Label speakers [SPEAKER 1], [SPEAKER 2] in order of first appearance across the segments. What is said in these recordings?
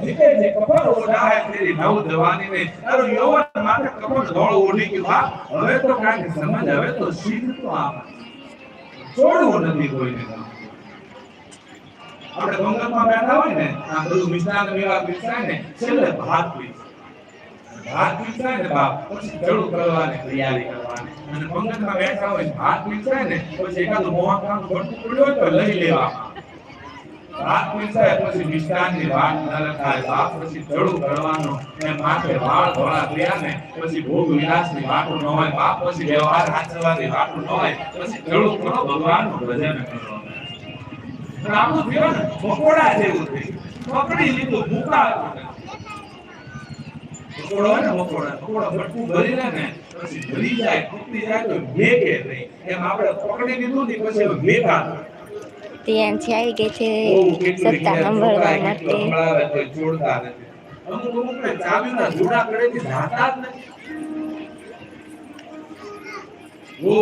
[SPEAKER 1] છે કપડ ઓઢાય તેરી નવ જવાની ને તારું યૌવન માથે કપડ ધોળ ઓઢી ગયું, હા? હવે તો કાંઈક સમજ હવે તો તો આપ છોડવું નથી કોઈને. આપણે ગંગતમાં બેઠા હોય ને, આ બધું મિશ્રાન મેવા મિશ્રાય ને, છેલ્લે ભાત પીશ ભાત પીરસાય ને બાપ, પછી ચડું કરવાની તૈયારી કરવાની. અને પંગતમાં બેઠા હોય ભાત પીરસાય ને, પછી એકાદું મોહકામ ઘટતું પડ્યું હોય તો લઈ લેવા વાત વિલાસની વાતો હોય બાપ પછી વ્યવહાર હાચવવાની વાતો ન હોય, પછી ચડું કરો મકોડા જેવું થઈ પકડી લીધું ભૂકા મકોડો ને મકોડા મકોડો ભટકું ભરી પછી ભરી જાય તૂટી જાય તો નહીં. એમ આપણે પકડી લીધું ને પછી ભેગા થાય.
[SPEAKER 2] ત્યાં છે આવી ગઈ છે. સત્તા સંભાળવા માટે.
[SPEAKER 1] બહુ.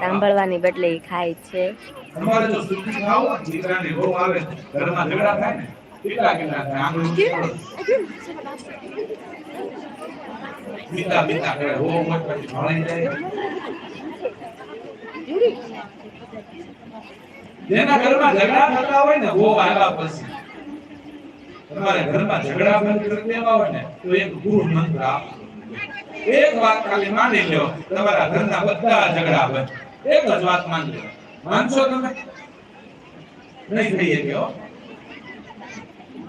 [SPEAKER 2] સાંભળવાની બદલે ખાય છે.
[SPEAKER 1] તમારે જો સુખી ખાવું હોય, દીકરાની આવે ઘરમાં ઝઘડા થાય ને કેટલા કેટલા પડો. બીતા બીતા કરે. વહુ મત પછી ભણાઈ જાય. જેના ઘરમાં ઝઘડા થતા હોય ને વો આવ્યા પછી. તમારા ઘરમાં ઝઘડા બંધ કરી હોય ને, તો એક ગુરુ મંત્ર આપો. એક વાત ખાલી માની લ્યો તમારા ઘરના બધા ઝઘડા બંધ. એક જ વાત માની લ્યો માનશો તમે? નહીં થઈ શકે હો.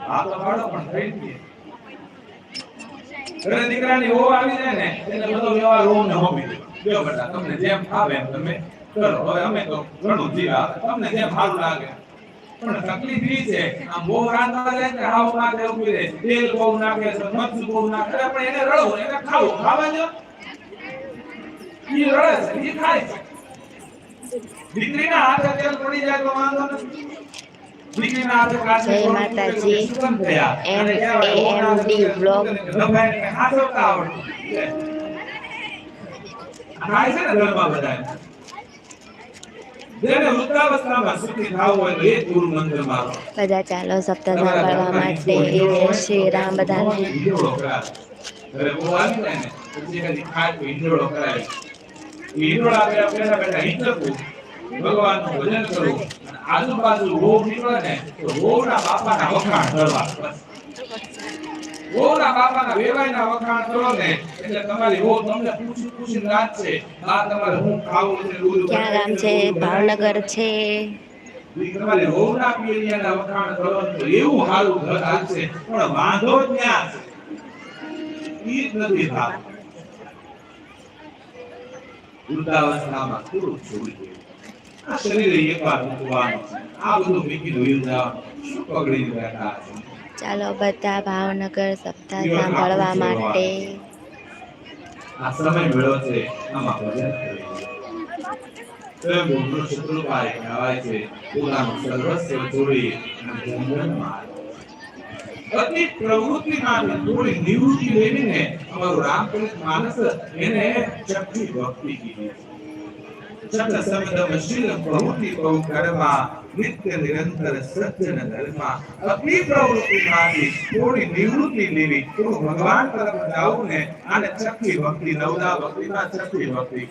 [SPEAKER 1] આ તો પાડો પણ થઈ ગઈ. ઘરે દીકરાની વહુ આવી જાય ને એટલે બધો વ્યવહાર વહુને સોંપી દે. લ્યો બેટા, તમને જેમ ફાવે એમ તમે કરો હવે અમે તો ઘણું જીવા તમને જેમ સારું લાગે પણ તકલીફ ઈ છે આમ બહુ રાંધવા જાય ને હાવ નાખે ઊભી રહે તેલ બહુ નાખે છે મરચું બહુ નાખે અરે પણ એને રડવું એને ખાવું ખાવા દો ઈ રડે છે ઈ ખાય છે દીકરીના હાથે તેલ પડી જાય તો વાંધો નથી દીકરીના હાથે કાચી
[SPEAKER 2] જય
[SPEAKER 1] થોડું
[SPEAKER 2] માતાજી.
[SPEAKER 1] સુગંધ થયા.
[SPEAKER 2] એમ
[SPEAKER 1] અને કહેવાય,
[SPEAKER 2] એ એમ ડી બ્લોગ.
[SPEAKER 1] દબાઈને હાથવતા આવડે. ખાય છે ને ઘરમાં બધાય. જેને વૃદ્ધાવસ્થામાં સુખી થવું હોય તો એ જ ગુરુ મંત્ર મારો
[SPEAKER 2] બધા ચાલો સપ્તાહ સાંભળવા માટે શ્રી રામ બધાને.
[SPEAKER 1] ભગવાન ને, ભજન કરવું. આજુબાજુ રોગ નીકળે ને તો રોગના બાપાના વખાણ કરવા. વહુના બાપાના વેવાઈના વખાણ કરો ને એટલે તમારી વહુ તમને પૂછી પૂછીને રાખશે આ તમારે હું ખાવું છે દૂધ
[SPEAKER 2] ક્યાં છે ભાવનગર છે.
[SPEAKER 1] તમારી વહુના પિયરિયાના વખાણ કરો તો એવું સારું ઘર હાલશે પણ વાંધો જ ત્યાં છે. ઈ જ નથી થતું વૃદ્ધાવસ્થામાં થોડું છોડી દેવું આ શરીરે એકવાર મૂકવાનું આ બધું મીકી જવાનું શું પકડીને બેઠા છે?
[SPEAKER 2] ચાલો બધા ભાવનગર સપ્તાહ સાંભળવા માટે.
[SPEAKER 1] પ્રવૃત્તિ નિત્ય નિરંતર સજ્જન ધર્મમાં અતિ પ્રવૃત્તિમાંથી થોડી નિવૃત્તિ લેવી થોડું ભગવાન તરફ જાવું ને આને છઠ્ઠી ભક્તિ, નવદા ભક્તિમાં છઠ્ઠી ભક્તિ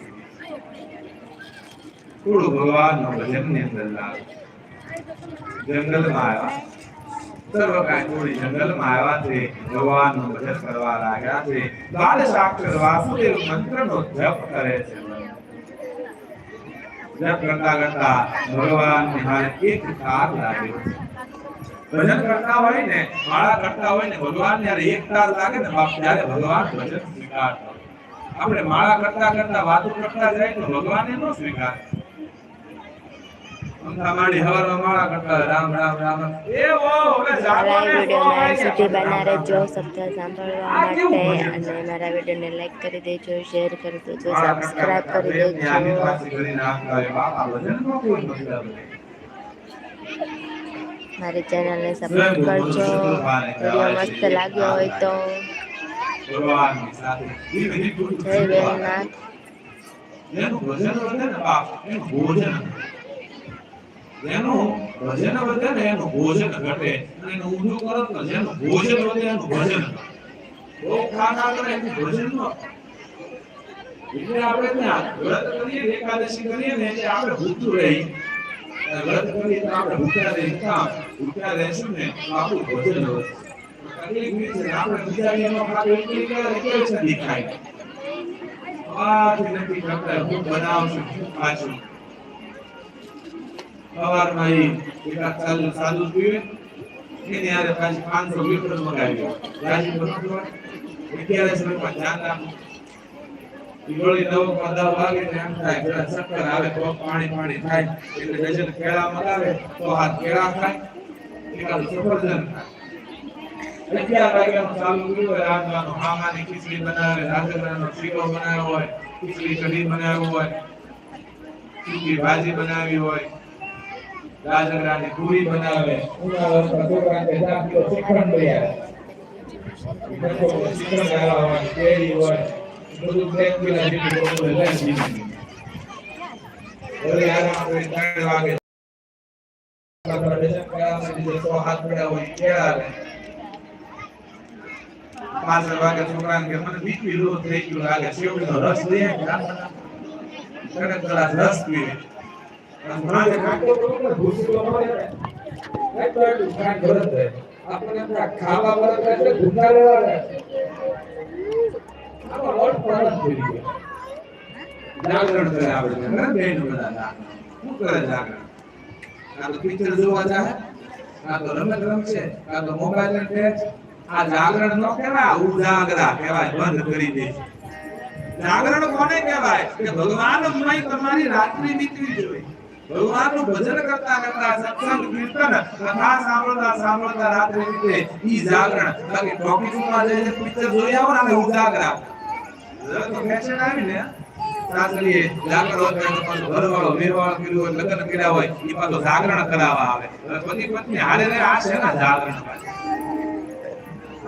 [SPEAKER 1] થોડું ભગવાનનો ભજનની અંદર લાવ જંગલમાં આવ્યા. સર્વ કાંઈ થોડી જંગલમાં આવ્યા છે. ભગવાનનું ભજન કરવા લાગ્યા છે. બાળ સાક્ષર વાસુદેવ મંત્રનો જપ કરે છે. જપ કરતા કરતા ભગવાન હારે એક તાર લાગે. ભજન કરતા હોય ને, માળા કરતા હોય ને, ભગવાન જ્યારે એક તાર લાગે ને, બાપ ત્યારે ભગવાન ભજન સ્વીકારતા આપણે માળા કરતા કરતા વાતો કરતા જાય તો ભગવાન એ ન સ્વીકાર અંધામાડી હવારમાં માળા કરતા રામ રામ રામ રામ. એ વો, હવે જાગો
[SPEAKER 2] મારા
[SPEAKER 1] ને,
[SPEAKER 2] મારા સુધી બના રહેજો સપ્તાહ સાંભળવા માટે અને મારા વિડિયોને લાઈક કરી દેજો શેર કરી દેજો સબસ્ક્રાઇબ કરી દેજો.
[SPEAKER 1] કરી નાખતા હોય. બાપા ભજનનો કોઈ મતલબ
[SPEAKER 2] મારી ચેનલને સપોર્ટ કરજો. વીડિયો મસ્ત લાગ્યો હોય તો.
[SPEAKER 1] ભગવાનની સાથે.
[SPEAKER 2] જય વેલનાથ.
[SPEAKER 1] જેનું ભજન વધે ને બાપ એનું ભોજન. વધે. ભજન વધે ને એનું ભોજન ઘટે. અને એનું ઊંધું કરો તો જેનું ભોજન વધે એનું ભજન એનું કરીએ એકાદશી કરીએ ને, એટલે આપણે ભૂખતું રહી. વ્રત ને આપણું ભોજન આપણે બિચારીનો ખાતો એકલી કરે એટલે છંદી ખાય નથી કરતા, હું ખાશું સવારમાં ઈ એકાદ ચાલુ સાદું પીવે એની હારે પાછી પાંચસો લીટર મગાવી રાજી બનાવતો હોય અગિયારસ રૂપિયા ધ્યાન રાખવું ઈ વળી નવ પદા વાગે ને એમ થાય જરા ચક્કર આવે તો પાણી પાણી થાય એટલે ડઝન કેળા મગાવે તો હાથ કેળા ખાય એકાદ સફરજન ખાય અગિયાર વાગ્યાનું ચાલુ કર્યું હોય રાંધવાનું મામાની ખીચડી બનાવે રાજગરાનો શીરો બનાવ્યો હોય ખીચડી કઢી બનાવ્યો હોય સૂકી ભાજી બનાવી હોય રાજગરાની પૂરી બનાવે. છોકરાને દસ કિલો શ્રીખંડ લઈ આવે શ્રીખંડ લાવ્યા કેરી હોય બધું બે કિલો જેટલું બધું લઈને દીધું. વળી આરામ કરી ત્રણ વાગે છોકરાને કે મને બીક લો થઈ ગયું. લાગે શેવડીનો રસ લે રસ પીવે. અને માથે કાંટો પડ્યો ને ભૂસકો મળે ને, તો એટલું કાંઈ ગરજ રહે. આપણને એમ ખાવા બરાબર એટલે ભૂખા રહેવા રહે. આમાં લોટ પ્રમાણ થઈ ગયો. જાગરણ શું કરે જાગરણ? આ તો પિક્ચર જોવા જાય. આ તો રમત રમશે આ તો મોબાઈલ આ જાગરણ નો કહેવાય ઉજાગરા કહેવાય બંધ કરી દે. જાગરણ કોને કહેવાય? કે ભગવાનમય તમારી રાત્રિ વીતવી જોઈએ. ભગવાનનું ભજન કરતા કરતા સત્સંગ કીર્તન સાંભળતા સાંભળતા રાત્રે વીતે. ઈ જાગરણ. બાકી જાગરણ હોય લગ્ન કર્યા હોય એ પાછો જાગરણ કરાવવા આવે. પતિ પત્ની હારે રે આ છે ના જાગરણ.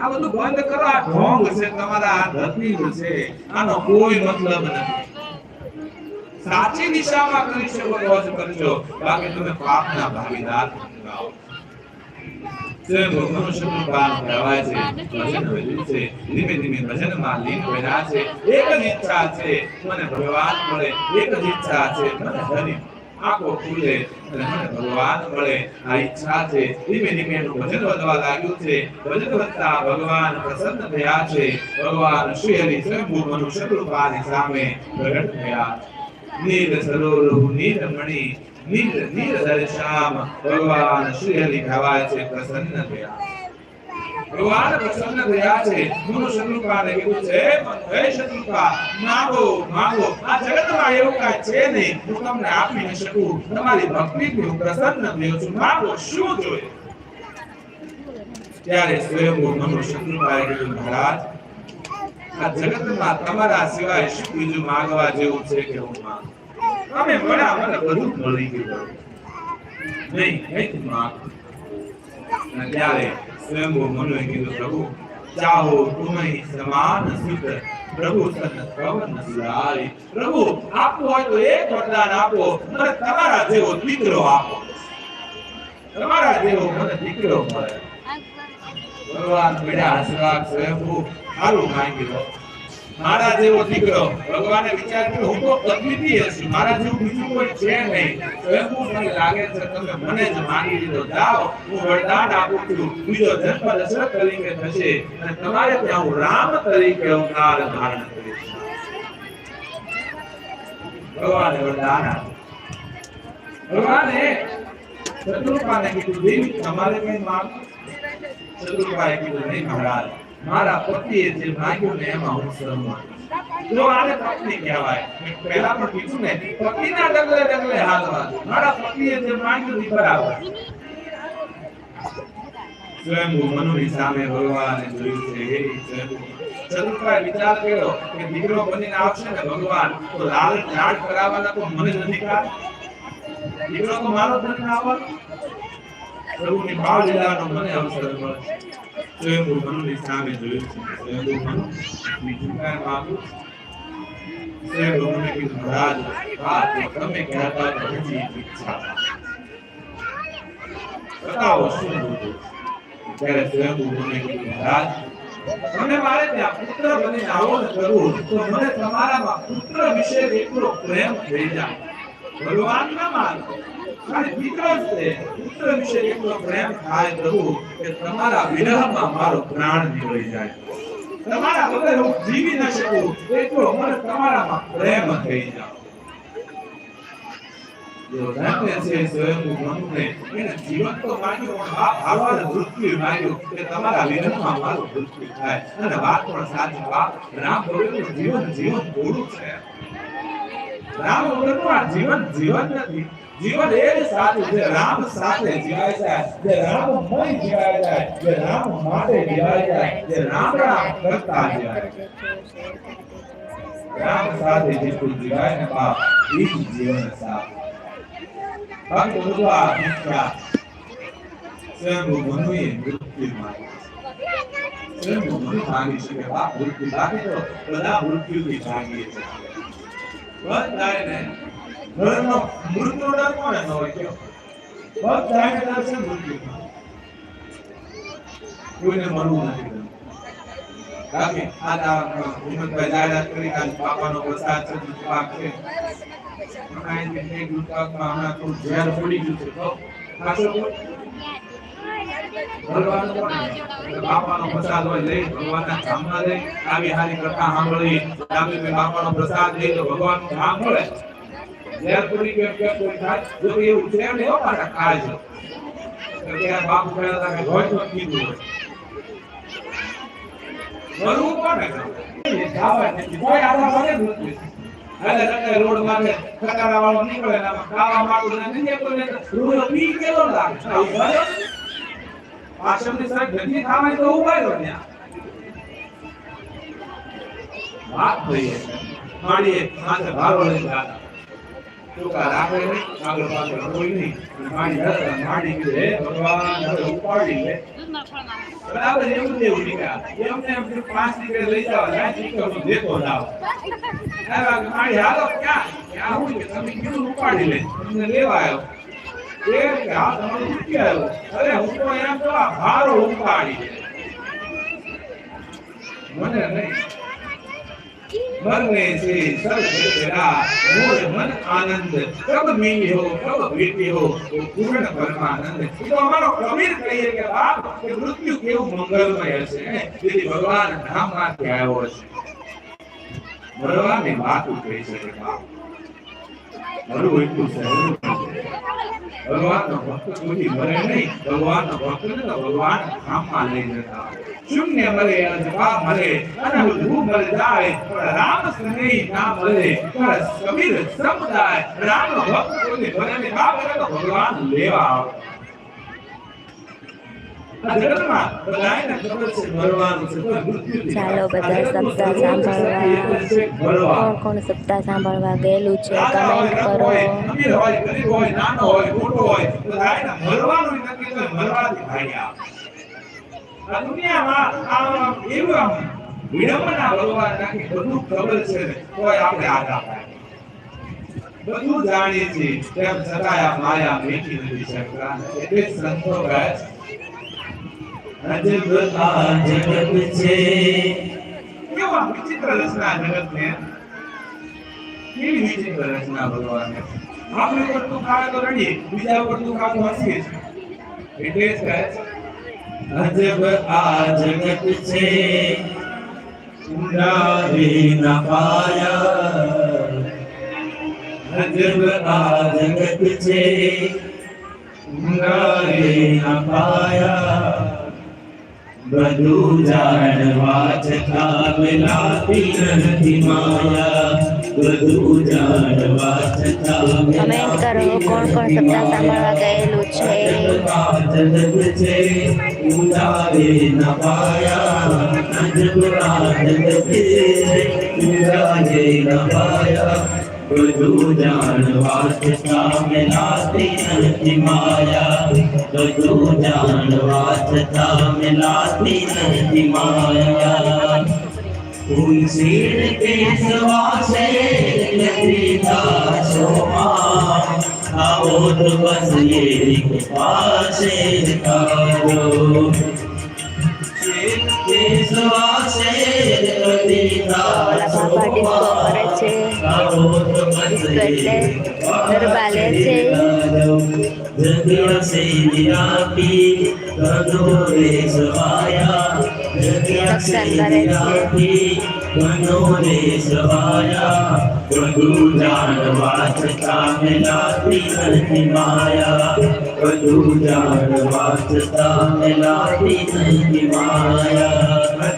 [SPEAKER 1] આ બધું બંધ કરો, આ ઢોંગ છે, તમારા આ ધરતી છે. આનો કોઈ મતલબ નથી. સાચી દિશામાં કરી શકો તો જ કરજો. બાકી તમે પાપના ભાગીદાર થાઓ. ભગવાન ધીમે ધીમે ભજન વધવા લાગ્યું છે. ભજન વધતા ભગવાન પ્રસન્ન થયા છે. ભગવાન શ્રી હરિ સ્વયંભૂ મનુષ્ય રૂપાની સામે પ્રગટ થયા નીર સરોવર નીર મણિ નીર નીર દર્શામ ભગવાન શ્રી હરિ કહેવાય છે ભગવાન પ્રસન્ન થયા છે ગુરુ શત્રુપાને કીધું છે હે શત્રુપા માગો માગો આ જગતમાં એવું કાંઈ છે નહીં હું તમને આપી ન શકું તમારી ભક્તિથી હું પ્રસન્ન થયો છું માગો શું જોઈએ ત્યારે સ્વયંભૂ મનુ શત્રુપાએ કીધું મહારાજ આ જગતમાં તમારા સિવાય શું બીજું માંગવા જેવું છે કે હું માંગુ તમે મળ્યા મને બધું મળી ગયું. નહીં નહીં માંગ ત્યારે સ્વયંભૂ મનુએ કીધું, પ્રભુ, ચાહો તુમઈ સમાન સુત પ્રભુ તન પવન પ્રભુ આપો હોય તો એક વરદાન આપો, મને તમારા જેવો દીકરો આપો. તમારા જેવો મને દીકરો મળે. ભગવાન પડ્યા હસવા સ્વયંભૂ સારું માંગી લો મારા જેવો દીકરો ભગવાને વિચાર્યું, હું તો અદ્વિતીય છું. મારા જેવું બીજું કોઈ છે નહીં. સ્વયંભૂ મને લાગે છે, તમે મને જ માની લીધો. જાઓ, હું વરદાન આપું છું. બીજો જન્મ દશરથ તરીકે થશે અને તમારે ત્યાં હું રામ તરીકે અવતાર ધારણ કરીશ. ભગવાને વરદાન આપ્યું. ભગવાને શત્રુપાને કીધું, દેવી, તમારે કઈ માગ શત્રુપાએ કીધું, નહીં, મહારાજ. મારા પતિએ જે માંગ્યું ને એમાં હું સહમત જો આને પત્ની કહેવાય પહેલા પણ કીધું ને પતિના ડગલે ડગલે હાલવા મારા પતિએ જે માંગ્યું એ બરાબર. સ્વયંભૂ મનુની સામે ભગવાને જોયું છે, હે સ્વયંભૂ. વિચાર કર્યો કે દીકરો બનીને આવશે ને ભગવાન, તો લાલ લાડ કરાવવાના તો મને જ અધિકાર. દીકરો તો મારો બનીને આવવાનો પ્રભુની બાળ લીલાનો મને અવસર મળે. સ્વયંભૂ મનુની સામે જોયું સ્વયંભૂ મનુ બીજું બાબુ સ્વયંભૂ મને કીધું, મહારાજ વાત તમે કહેતા પ્રભુની ઈચ્છા. બતાવો, શું હતું ત્યારે સ્વયંભૂ મને કીધું, મહારાજ, મને મારે ત્યાં પુત્ર બની આવો કરવું તો મને તમારામાં પુત્ર વિશે એટલો પ્રેમ થઈ જાય. ભગવાન ના માનો ખાલી તમારા વિરહમાં મારો મારું મૃત્યુ થાય. અને વાત પણ સાચી, બાપ, રામ જીવન જીવન થોડું છે. રામ આ જીવન જીવન નથી. જીવન એ જ છે રામ સાથે જીવાય જાય, જે રામમય જીવાય જાય, જે રામ માટે જીવાય જાય, જે રામ રામ કરતા જીવાય. રામ સાથે જેટલું જીવાય ને બાપ, એ જ જીવન સાચું બાકી બધું આ મિથ્યા સ્વયંભૂ મનુએ મૃત્યુ મારી સ્વયં મનુ ભાગી શકે બાપ મૃત્યુ લાગે તો બધા મૃત્યુથી ભાગીએ છે બધાને ઘરનો મૃત્યુ ડર કોને ન હોય કયો ડર છે મૃત્યુ. કોઈને મરવું નથી. બાકી આ હિંમતભાઈ જાહેરાત કરી કાલ બાપાનો પ્રસાદ છે પાક છે. હમણાં એ જે દૂધ પાકમાં હમણાં થોડું ઝેર પડી ગયું છે. તો ખાસો બાપાનો પ્રસાદ હોય લઈ, ભગવાનના ધામમાં લઈ આવી હારી કથા સાંભળી બાપાનો પ્રસાદ લઈ તો ભગવાનનું ધામ મળે. ઝેર પડી ગયું કે કોઈ થાય, જો કે એવું છે ને એવો પાછા ખાય છે એટલે આ બાપુ કહેતા હતા કે હોય તો કીધું મરવું કોને? ખાવા. કોઈ આપણા માટે નથી. હાલે રસ્તે રોડ માથે ખટારા વાળો નીકળે ને ખાવા ને ને? તો ઊભા ત્યાં વાત થઈ છે. માથે ભારો લઈને જાતા. ક્યાં? ક્યાં હું કે તમે કીધું ઉપાડી લે. તમને લેવા આવ્યો. એ હા તમારું આવ્યો. અરે હું તો એમ તો આ ભારો ઉપાડી. મને નહીં કરને છે સર્વદા મૂળ મન આનંદ પ્રભ મીઠો પ્રભ વીઠો પૂર્ણ પરમાનંદ. તો અમારો કબીર કહીએ કે બાપ, કે મૃત્યુ કેવું મંગલમય હશે તેથી ભગવાન ધામમાંથી આવ્યો છે. ભગવાનની વાત ઉતરી છે બાપ. ભગવાન ધામમાં લઈ જતા. શૂન્ય મરે અજપા મરે રામ ના મરે પણ સમુદાય રામ ભક્ત કોઈ મરે ભગવાન લેવા આવે.
[SPEAKER 2] ચાલો બધા સપ્તાહ સાંભળવા. કોણ કોણ સપ્તાહ સાંભળવા ગયેલું છે કમેન્ટ કરો
[SPEAKER 1] વિડંબના ભગવાન નાખી બધું ખબર છે ને, આપણે આઘા થાય. બધું જાણીએ છીએ, તેમ છતાં આ માયા મેટી નથી શકતા. એટલે સંતો છે,
[SPEAKER 3] અજબ આ જગત છે
[SPEAKER 1] કેવા વિચિત્ર રચના જગતને. કેવી વિચિત્ર રચના ભગવાને. આપણે ઉપર દુઃખ તો રડીએ, બીજા પડતું દુઃખ આવે તો હસીએ એટલે જ કહે
[SPEAKER 3] અજબ આ જગત છે ઊંડા પાયા અજબ આ જગત છે ઊંડા રે પાયા બધું જાણવા
[SPEAKER 2] કમેન્ટ કરો કોણ કોણ સપ્તાહ સાંભળવા ગયેલું છે?
[SPEAKER 3] બધું જાણવા છતાં મિલાતી નથી માયા બધું જાણવા છતાં મિલાતી નથી માયા ઉનસીડ કે સવાસે લતી દાસોમાં આવો તો બસ એ પાસે તારો વિશ્વાસે અધિકાર
[SPEAKER 2] ઓલા બાપા એટલે ગરબા લે છે
[SPEAKER 3] માયા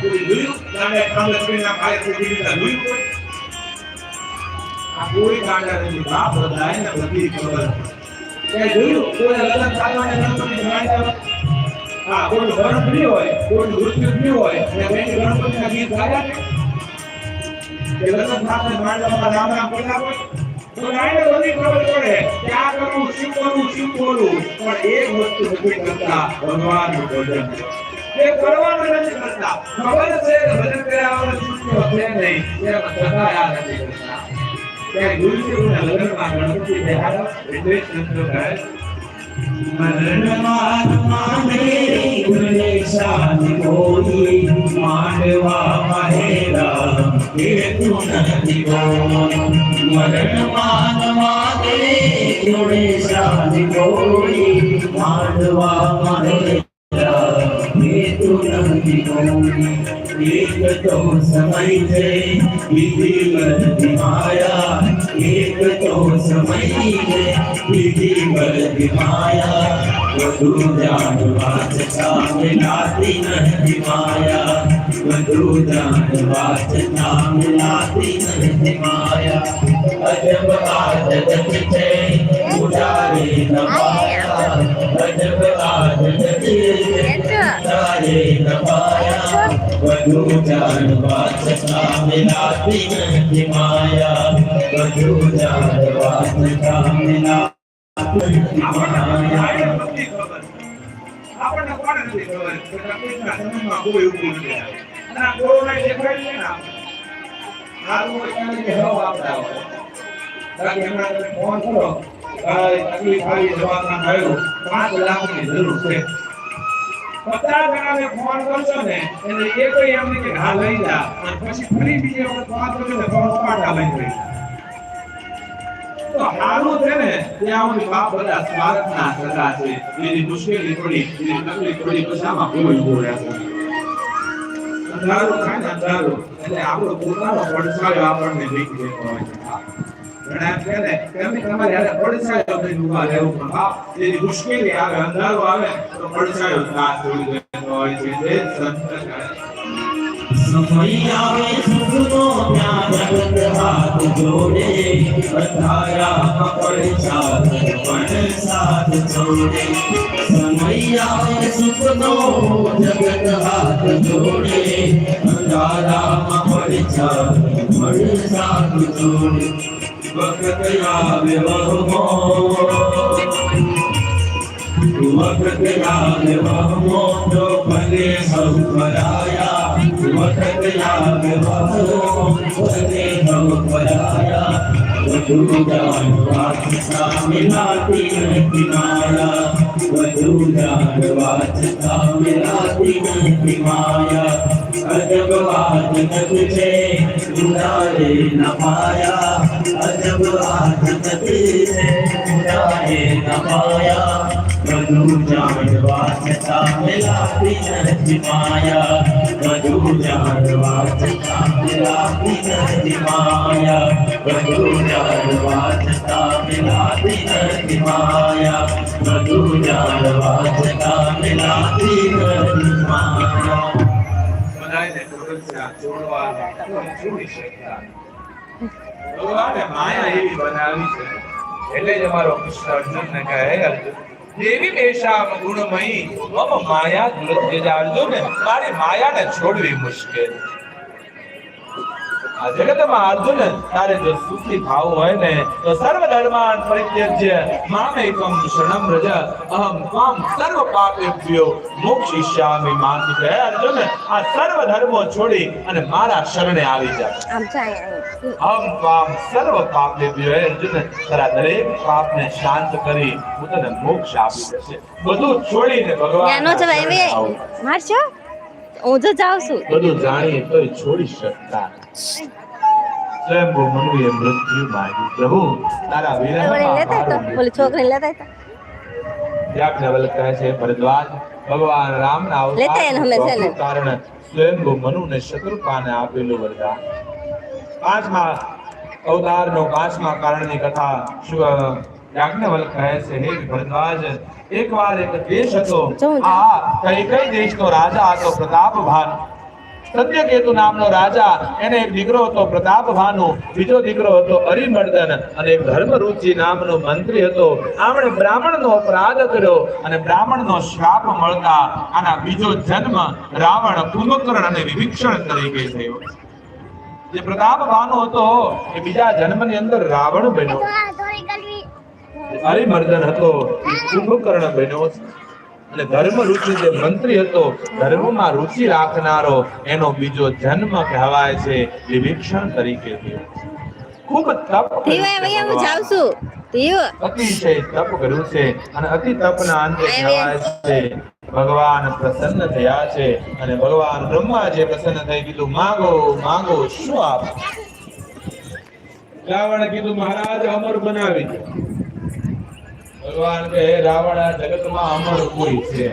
[SPEAKER 1] કોઈ જોયું ગાંડા કામ ખાય તો દીધા જોયું કોઈ આ કોઈ ગાંડા નથી બાપ બધાય ને બધી ખબર કે જોયું કોઈ લગ્ન થવાને ગણપતિ ગાંડા હા કોઈ મરણ થયું હોય કોઈ મૃત્યુ થયું હોય ને બેન ગણપતિના ગીત ગાયા ને કે લગ્ન થવાને ગાંડામાં રામ રામ બોલ્યા હોય ગાયને બધી ખબર પડે કે આ કરવું શું કરવું શું બોલવું પણ એક વસ્તુ નથી કરતા ભગવાનનું ભજન. એ કરવાનું નથી કરતા ખબર છે કે ભજન કર્યા વગર છૂટકો છે નહીં એમાં છતાં આ નથી કરતા ત્યારે ગુરુદેવના લગ્નમાં ગણપતિ બેહાડો એટલે જ સંતો કહે
[SPEAKER 3] માંડવા મહેરા હેતુ નથી મરણ માનવા દે જોડે શાદી ગોળી માંડવા મહેરા નથી ગોળી એક તો સમય છે બીજી બધી માયા એક તો સમય છે બીજી બધી માયા વધુ વધુ પાયા અજબ આ જગત છે ઉડાડે ન પાયા વધુ જાણવા છતાં મિલાતી નથી માયા મિલાતી નથી
[SPEAKER 1] આપણને
[SPEAKER 3] માયા
[SPEAKER 1] આપણને કોણ નથી ખબર કે સમયમાં કોઈ ઊભું નથી. અને આ કોરોના દેખાય છે ને સારું હોય ત્યારે કે હવા આપતા હોય બાકી હમણાં તમે ફોન કરો તો હારું છે ને, ત્યાં બધા સ્વાર્થના સગા છે. એની મુશ્કેલી તકલીફ થોડી ઊભો અંધારું થાય ને અંધારું. એટલે આપણો પોતાનો પડછાયો આપણને ભીખ દેતો હોય. ઘણા એમ કહે ને કે અમે તમારે હારે પડછાયો થઈને ઊભા રહેવું પણ બાપ એની મુશ્કેલી આવે અંધારું આવે તો પડછાયો સાથ છોડી દેતો હોય છે એ જ સંત કહે.
[SPEAKER 3] સમય આવે સુખનો ત્યાં જગત હાથ જોડે અથાયા પડછાત પણ સાથ છોડે સમય આવે સુખનો જગત હાથ જોડે અંધારામાં પડછાત પણ સાથ છોડે વખત આવે વહમો વખત યાદ વહમો તો ભલે સૌ ભરાયા વખત યાદ વહમો માયા અજબ આ જગત છે ઉડાડે ન પાયા વધુ જાણવા છતાં મિલાતી નથી માયા વધુ જાણવા છતાં મિલાતી નથી માયા વધુ જાણવા છતાં મિલાતી નથી માયા વધુ જાણવા છતાં મિલાતી નથી માયા
[SPEAKER 1] બધાયને ખબર છે આ જોડવાનો કોઈ છોડી શકતા નથી. ભગવાને માયા એવી બનાવી એટલે જ અમારો દેવી મેષામ ગુણમયી, મમ માયા દુરત્ય અર્જુન મારી માયાને છોડવી મુશ્કેલ. આ જગતમાં અર્જુન તારે જો સુખી ભાવ હોય ને તો સર્વ ધર્માન પરિત્યજ્ય મામેકમ શરણમ રજ અહમ ત્વામ સર્વ પાપેભ્યો મોક્ષિષ્યામિ માતિ કહે અર્જુન આ સર્વ ધર્મો છોડી અને મારા શરણે આવી જા. અહમ ત્વામ સર્વ પાપેભ્યો હે અર્જુન તારા દરેક પાપને શાંત કરી હું તને મોક્ષ આપી દેશે બધું છોડીને ભગવાન
[SPEAKER 2] મારશો હું જો જાઉં છું.
[SPEAKER 1] બધું જાણીએ તોય છોડી શકતા. નથી. સ્વયંભૂ મનુએ મૃત્યુ માગ્યું પ્રભુ તારા વિરહમાં
[SPEAKER 2] લેતા તો
[SPEAKER 1] મારું
[SPEAKER 2] છોકરી લેતા તો
[SPEAKER 1] યાજ્ઞવલ્ક કહે છે ભરદ્વાજ ભગવાન રામના
[SPEAKER 2] લેતા એને સ્વયંભુ મનુ ને.
[SPEAKER 1] શત્રુપાને આપેલું વરદાન. પાંચમા અવતારનો પાંચમા કારણની કથા શું કહે છે હે ભરદ્વાજ એકવાર એક દેશ હતો. આ કઈ કઈ દેશનો રાજા હતો? પ્રતાપભાન. સત્યકેતુ નામનો રાજા એને એક દીકરો હતો પ્રતાપભાનુ બીજો દીકરો હતો અરિમર્દન અને ધર્મરુચિ નામનો મંત્રી હતો. આમણે બ્રાહ્મણનો અપરાધ કર્યો અને બ્રાહ્મણનો શ્રાપ મળતા આના બીજો જન્મ રાવણ કુંભકર્ણ અને વિભીક્ષણ તરીકે થયો. જે પ્રતાપભાનુ હતો એ બીજા જન્મની અંદર રાવણ બન્યો. હરિમર્દન હતો કુંભકર્ણ બન્યો અને ધર્મ રુચિ જે મંત્રી હતો ધર્મમાં રુચિ રાખનારો એનો બીજો જન્મ કહેવાય છે વિભીક્ષણ તરીકે. ખૂબ તપ અતિશય તપ કર્યું છે અને અતિ તપના અંતે કહેવાય છે ભગવાન પ્રસન્ન થયા છે અને ભગવાન બ્રહ્મા જે પ્રસન્ન થઈ કીધું માગો માગો શું આપ? રાવણ કીધું મહારાજ અમર બનાવી. દો. ભગવાન કહે રાવણ આ જગતમાં અમર કોઈ છે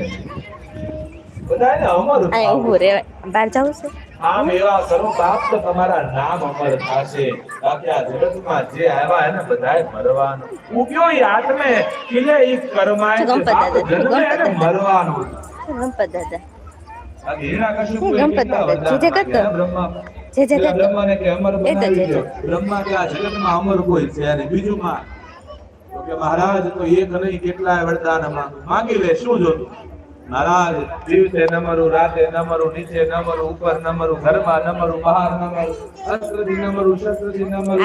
[SPEAKER 1] બધાને અમર
[SPEAKER 2] અહીં
[SPEAKER 1] થવું.
[SPEAKER 2] રે બહાર જાઉં છું?
[SPEAKER 1] આમ એવા કરો બાપ તો તમારા નામ અમર થશે. બાકી આ જગતમાં જે આવ્યા એને બધાય મરવાનું. ઉગ્યો ઈ આત્મે ખીલે ઈ કર્માય છે?
[SPEAKER 2] ગણપત
[SPEAKER 1] બાપ
[SPEAKER 2] દાદા,
[SPEAKER 1] જન્મે મરવાનું.
[SPEAKER 2] ગણપત દાદા
[SPEAKER 1] આ હિરણ્યકશિપુ એ
[SPEAKER 2] ગણપત
[SPEAKER 1] કેટલા
[SPEAKER 2] દાદા,
[SPEAKER 1] વરદાન
[SPEAKER 2] જે જગત
[SPEAKER 1] માંગ્યા, બ્રહ્મા. કે અમર બનાવી દો.
[SPEAKER 2] જગત.
[SPEAKER 1] બ્રહ્મા કે આ જગતમાં અમર કોઈ છે અને બીજું માં કે મહારાજ તો એક નહીં કેટલાય વરદાન માંગુ માંગી લે શું જોતું? મહારાજ દિવસે ન મરું રાતે ન મરું નીચે ન મરું ઉપર ન મરું ઘરમાં ન મરું બહાર ન મરું અસ્ત્રથી ન મરું શસ્ત્રથી ન મરું.